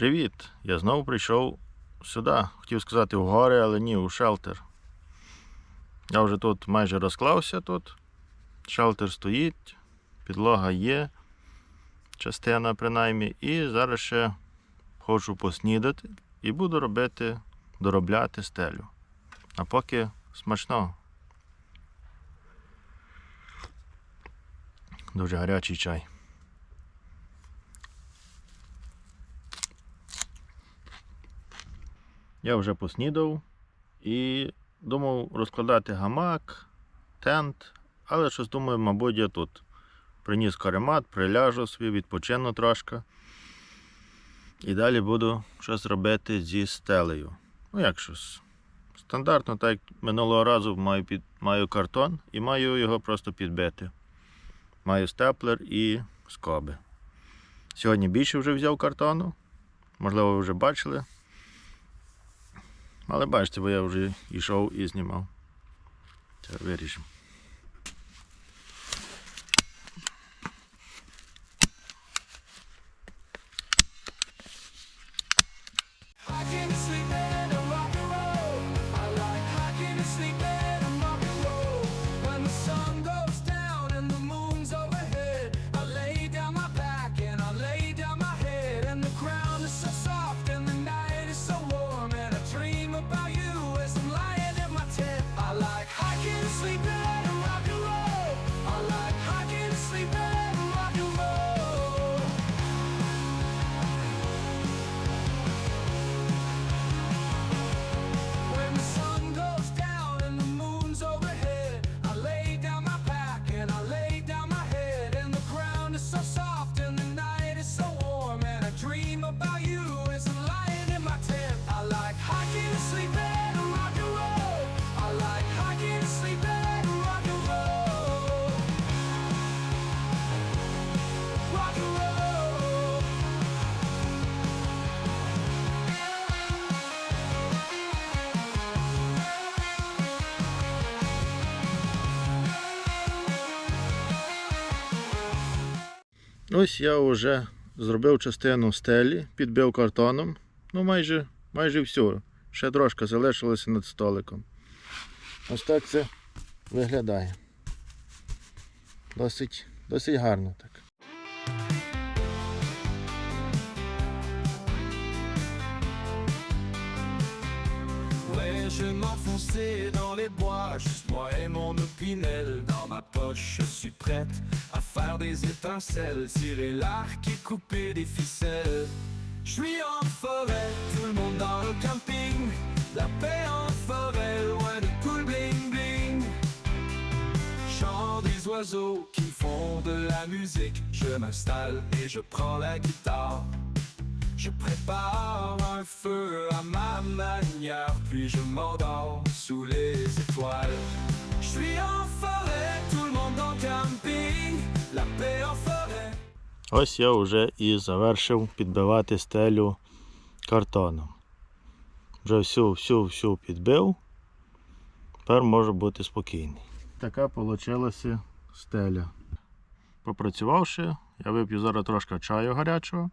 Привіт! Я знову прийшов сюди. Хотів сказати в гори, але ні, у шелтер. Я вже тут майже розклався тут. Шелтер стоїть, підлога є, частина принаймні. І зараз ще хочу поснідати і буду робити, доробляти стелю. А поки смачного. Дуже гарячий чай. Я вже поснідав і думав розкладати гамак, тент, але щось думаю, мабуть, я тут приніс каремат, приляжу собі, відпочину трошки. І далі буду щось робити зі стелею. Ну, як щось. Стандартно, так як минулого разу маю, під, маю картон і маю його просто підбити. Маю степлер і скоби. Сьогодні більше вже взяв картону. Можливо, ви вже бачили. Але бачите, бо я вже йшов і знімав. Це виріжемо. Ось я вже зробив частину стелі, підбив картоном. Ну, майже, майже все. Ще трошки залишилося над столиком. Ось так це виглядає. Досить, досить гарно так. Je m'enfonçais dans les bois, juste moi et mon opinel. Dans ma poche, je suis prête à faire des étincelles, tirer l'arc et couper des ficelles. Je suis en forêt, tout le monde dans le camping. La paix en forêt, loin de tout le bling bling. Chant des oiseaux qui font de la musique. Je m'installe et je prends la guitare. Je prépare un feu à ma manière, puis je m'endors sous les étoiles. Je suis en forêt, tout le monde en camping, la paix en forêt. Ось я вже і завершив підбивати стелю картоном. Вже всю, всю, всю підбив. Тепер можу бути спокійний. Така вийшла стеля. Попрацювавши, я вип'ю зараз трошки чаю гарячого,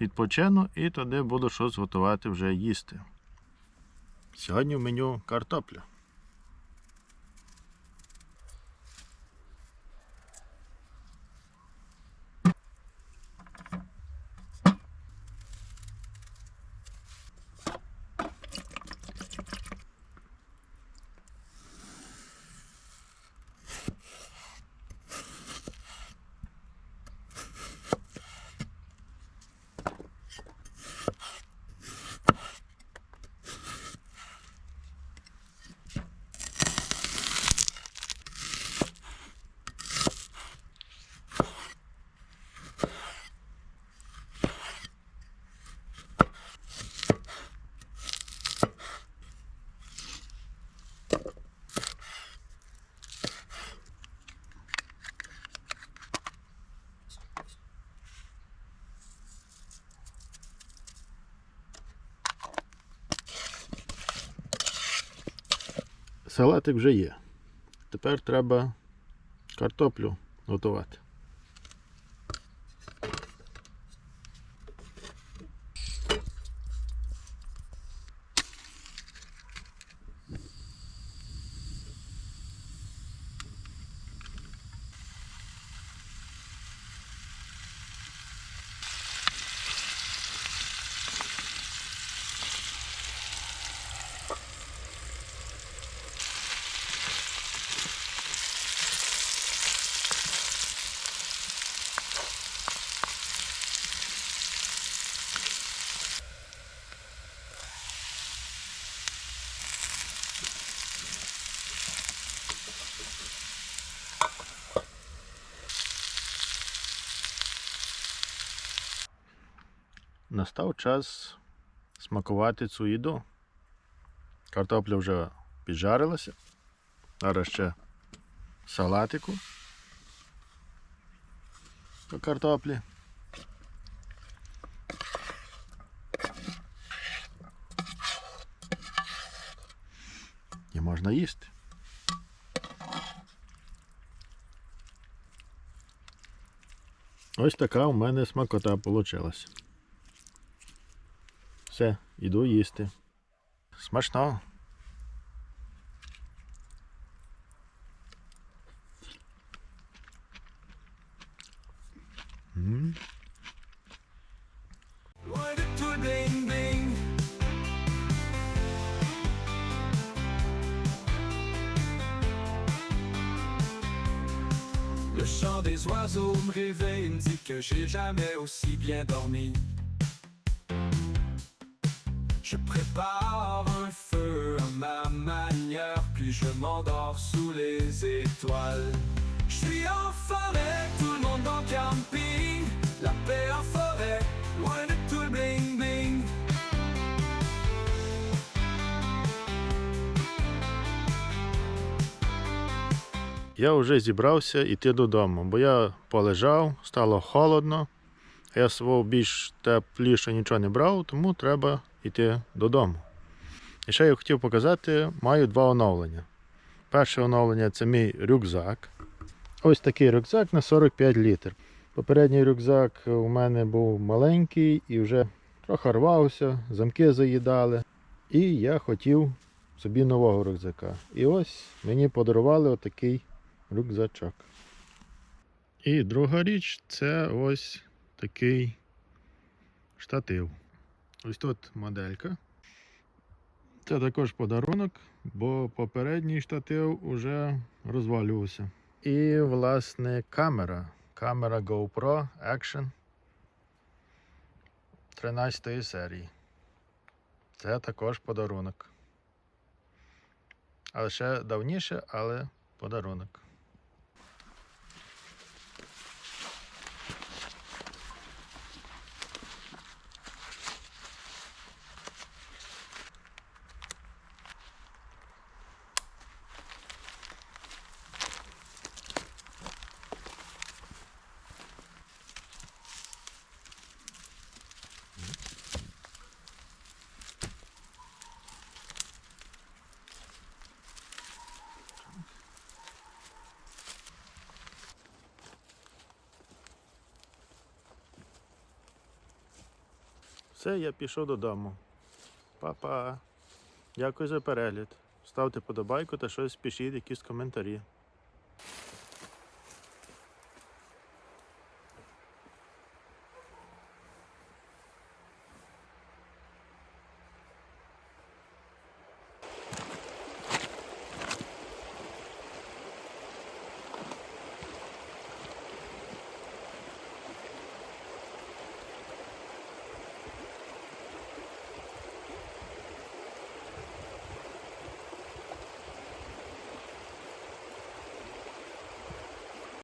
відпочину і туди буду щось готувати вже їсти. Сьогодні в меню картопля. Салатик вже є. Тепер треба картоплю готувати. Настав час смакувати цю їду. Картопля вже піджарилася. Зараз ще салатику по картоплі. І можна їсти. Ось така у мене смакота вийшла. Все, іду їсти. Смачно. М. Loin de tout bling bling Le chant des oiseaux me réveille, me dit que j'ai jamais aussi bien dormi. Je m'endors sous les étoiles. Je suis en forêt, tout le monde en camping, la paix en forêt, loin de tout le bling bling. Я вже зібрався йти додому, бо я полежав, стало холодно. Я свого більш тепліше нічого не брав, тому треба йти додому. І ще я хотів показати, маю два оновлення. Перше оновлення це мій рюкзак. Ось такий рюкзак на 45 літр. Попередній рюкзак у мене був маленький і вже трохи рвався, замки заїдали. І я хотів собі нового рюкзака. І ось мені подарували отакий рюкзачок. І друга річ це ось такий штатив. Ось тут моделька. Це також подарунок, бо попередній штатив уже розвалювався. І, власне, камера. Камера GoPro Action 13 серії. Це також подарунок. Але ще давніше, але подарунок. Все, я пішов додому. Па-па. Дякую за перегляд. Ставте подобайку та щось пишіть, якісь коментарі.